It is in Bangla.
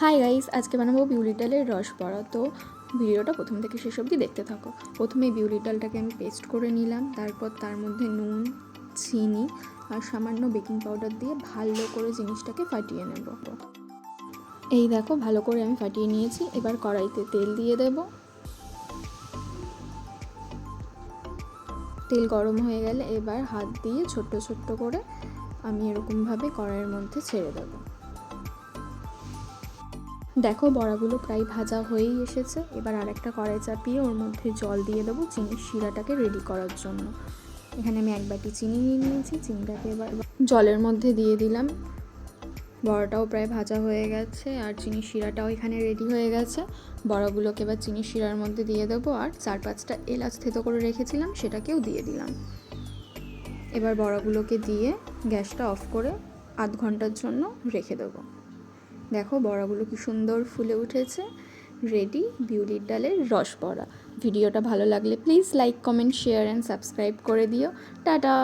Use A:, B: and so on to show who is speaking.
A: হাই গাইস আজকে বানাবো বিউলির ডালের রস বড়া। তো ভিডিওটা প্রথম থেকে শেষ অবধি দেখতে থাকো। প্রথমে বিউলির ডালটাকে আমি পেস্ট করে নিলাম, তারপর তার মধ্যে নুন, চিনি আর সামান্য বেকিং পাউডার দিয়ে ভালো করে জিনিসটাকে ফাটিয়ে নেব। এই দেখো, ভালো করে আমি ফাটিয়ে নিয়েছি। এবার কড়াইতে তেল দিয়ে দেব। তেল গরম হয়ে গেলে এবার হাত দিয়ে ছোট্ট ছোট্ট করে আমি এরকমভাবে কড়াইয়ের মধ্যে ছেড়ে দেবো। দেখো, বড়াগুলো প্রায় ভাজা হয়েই এসেছে। এবার আরেকটা কড়াই চাপিয়ে ওর মধ্যে জল দিয়ে দেবো চিনির শিরাটাকে রেডি করার জন্য। এখানে আমি এক বাটি চিনি নিয়ে নিয়েছি, চিনিটাকে এবার জলের মধ্যে দিয়ে দিলাম। বড়াটাও প্রায় ভাজা হয়ে গেছে আর চিনির শিরাটাও এখানে রেডি হয়ে গেছে। বড়াগুলোকে এবার চিনির শিরার মধ্যে দিয়ে দেবো আর চার পাঁচটা এলাচ থেতো করে রেখেছিলাম, সেটাকেও দিয়ে দিলাম। এবার বড়াগুলোকে দিয়ে গ্যাসটা অফ করে আধ ঘণ্টার জন্য রেখে দেবো। দেখো বড়াগুলো কি সুন্দর ফুলে উঠেছে। রেডি বিউলির ডালের রস বড়া। ভিডিওটা ভালো লাগলে please like comment share and subscribe করে দিও। টাটা!